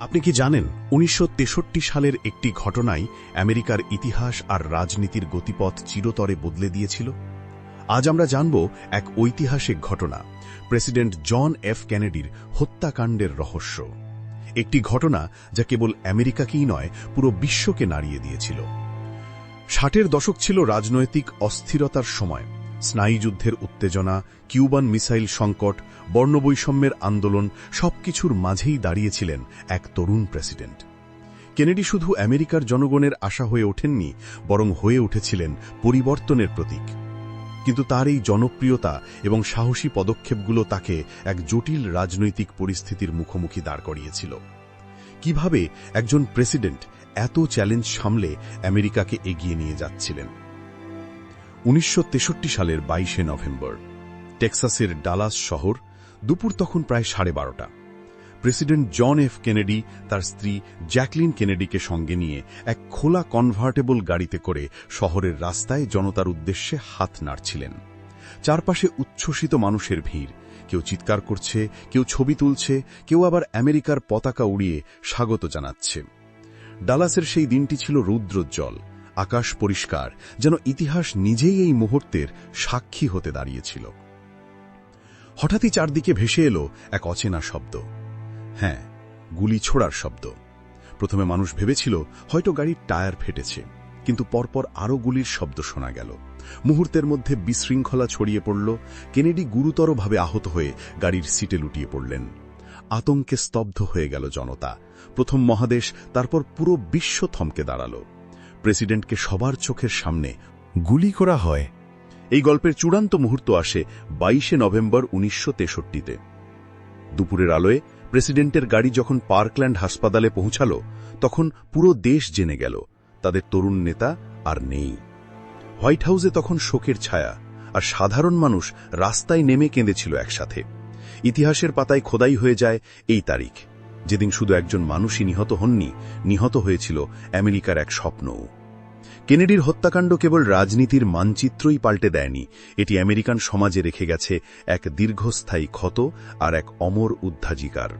আপনি কি জানেন, উনিশশো তেষট্টি সালের একটি ঘটনাই আমেরিকার ইতিহাস আর রাজনীতির গতিপথ চিরতরে বদলে দিয়েছিল? আজ আমরা জানব এক ঐতিহাসিক ঘটনা, প্রেসিডেন্ট জন এফ কেনেডির হত্যাকাণ্ডের রহস্য। একটি ঘটনা যা কেবল আমেরিকাকেই নয়, পুরো বিশ্বকে নাড়িয়ে দিয়েছিল। ষাটের দশক ছিল রাজনৈতিক অস্থিরতার সময়। স্নায়ুযুদ্ধের উত্তেজনা, কিউবান মিসাইল সংকট, বর্ণবৈষম্যের আন্দোলন সবকিছুর মাঝেই দাঁড়িয়েছিলেন এক তরুণ প্রেসিডেন্ট। কেনেডি শুধু আমেরিকার জনগণের আশা হয়ে ওঠেননি, বরং হয়ে উঠেছিলেন পরিবর্তনের প্রতীক। কিন্তু তার এই জনপ্রিয়তা এবং সাহসী পদক্ষেপগুলো তাকে এক জটিল রাজনৈতিক পরিস্থিতির মুখোমুখি দাঁড় করিয়েছিল। কীভাবে একজন প্রেসিডেন্ট এত চ্যালেঞ্জ সামলে আমেরিকাকে এগিয়ে নিয়ে যাচ্ছিলেন? উনিশশো তেষট্টি সালের বাইশে নভেম্বর, টেক্সাসের ডালাস শহর দুপুর তখন প্রায় সাড়ে বারোটা। প্রেসিডেন্ট জন এফ কেনেডি তার স্ত্রী জ্যাকলিন কেনেডিকে সঙ্গে নিয়ে এক খোলা কনভার্টেবল গাড়িতে করে শহরের রাস্তায় জনতার উদ্দেশ্যে হাত নাড়ছিলেন। চারপাশে উচ্ছ্বসিত মানুষের ভিড়। কেউ চিৎকার করছে, কেউ ছবি তুলছে, কেউ আবার আমেরিকার পতাকা উড়িয়ে স্বাগত জানাচ্ছে। ডালাসের সেই দিনটি ছিল রৌদ্রোজ্জ্বল। আকাশ পরিষ্কার, যেন ইতিহাস নিজেই এই মুহূর্তের সাক্ষী হতে দাঁড়িয়েছিল। হঠাৎই চারদিকে ভেসে এলো এক অচেনা শব্দ। হ্যাঁ গুলি ছোড়ার শব্দ। প্রথমে মানুষ ভেবেছিল হয়তো গাড়ির টায়ার ফেটেছে, কিন্তু পরপর আরও গুলির শব্দ শোনা গেল। মুহূর্তের মধ্যে বিশৃঙ্খলা ছড়িয়ে পড়ল, কেনেডি গুরুতরভাবে আহত হয়ে গাড়ির সিটে লুটিয়ে পড়লেন। আতঙ্কে স্তব্ধ হয়ে গেল জনতা। প্রথম মহাদেশ, তারপর পুরো বিশ্ব থমকে দাঁড়াল। প্রেসিডেন্টকে সবার চোখের সামনে গুলি করা হয়। এই গল্পের চূড়ান্ত মুহূর্ত আসে বাইশে নভেম্বর উনিশশো তেষট্টিতে। দুপুরের আলোয় প্রেসিডেন্টের গাড়ি যখন পার্কল্যান্ড হাসপাতালে পৌঁছাল, তখন পুরো দেশ জেনে গেল, তাদের তরুণ নেতা আর নেই। হোয়াইট হাউসে তখন শোকের ছায়া, আর সাধারণ মানুষ রাস্তায় নেমে কেঁদেছিল একসাথে। ইতিহাসের পাতায় খোদাই হয়ে যায় এই তারিখ। যেদিন শুধু একজন মানুষই নিহত হননি, নিহত হয়েছিল আমেরিকার এক স্বপ্নও। কেনেডির হত্যাকাণ্ড কেবল রাজনীতির মানচিত্রই পাল্টে দেয়নি, এটি আমেরিকান সমাজে রেখে গেছে এক দীর্ঘস্থায়ী ক্ষত আর এক অমর উদ্ধাজিকার।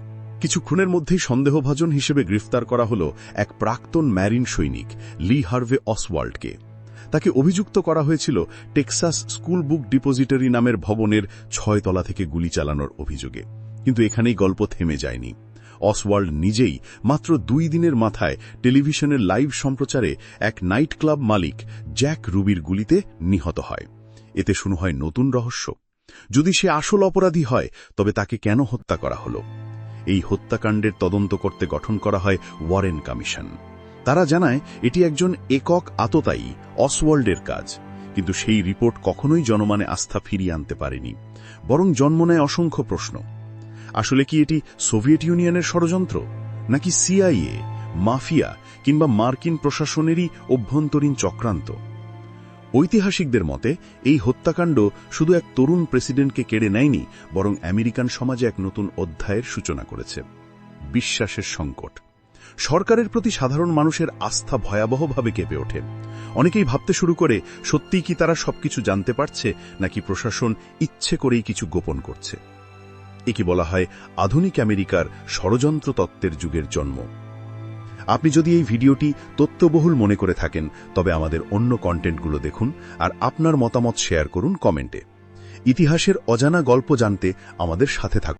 কিছুক্ষণের মধ্যেই সন্দেহভাজন হিসেবে গ্রেফতার করা হল এক প্রাক্তন ম্যারিন সৈনিক, লি হার্ভে অসওয়াল্ডকে। তাকে অভিযুক্ত করা হয়েছিল টেক্সাস স্কুল বুক ডিপোজিটরি নামের ভবনের ছয় তলা থেকে গুলি চালানোর অভিযোগে। কিন্তু এখানেই গল্প থেমে যায়নি। অসওয়াল্ড নিজেই মাত্র দুই দিনের মাথায় টেলিভিশনের লাইভ সম্প্রচারে এক নাইট ক্লাব মালিক জ্যাক রুবির গুলিতে নিহত হয়। এতে শুরু হয় নতুন রহস্য। যদি সে আসল অপরাধী হয়, তবে তাকে কেন হত্যা করা হল? এই হত্যাকাণ্ডের তদন্ত করতে গঠন করা হয় ওয়ারেন কমিশন। তারা জানায়, এটি একজন একক আততায়ী অসওয়াল্ডের কাজ, কিন্তু সেই রিপোর্ট কখনোই জনমানে আস্থা ফিরিয়ে আনতে পারেনি। বরং জন্ম নেয় অসংখ্য প্রশ্ন। আসলে কি এটি সোভিয়েত ইউনিয়নের ষড়যন্ত্র? নাকি সিআইএ, মাফিয়া কিংবা মার্কিন প্রশাসনেরই অভ্যন্তরীণ চক্রান্ত? ঐতিহাসিকদের মতে, এই হত্যাকাণ্ড শুধু এক তরুণ প্রেসিডেন্টকে কেড়ে নেয়নি, বরং আমেরিকান সমাজে এক নতুন অধ্যায়ের সূচনা করেছে। বিশ্বাসের সংকট। সরকারের প্রতি সাধারণ মানুষের আস্থা ভয়াবহভাবে কেঁপে ওঠে। অনেকেই ভাবতে শুরু করে, সত্যিই কি তারা সবকিছু জানতে পারছে, নাকি প্রশাসন ইচ্ছে করেই কিছু গোপন করছে। একে বলা হয় আধুনিক আমেরিকার ষড়যন্ত্র তত্ত্বের যুগের জন্ম। আপনি যদি এই ভিডিওটি তথ্যবহুল মনে করে থাকেন, তবে আমাদের অন্য কন্টেন্টগুলো দেখুন আর আপনার মতামত শেয়ার করুন কমেন্টে। ইতিহাসের অজানা গল্প জানতে আমাদের সাথে থাকুন।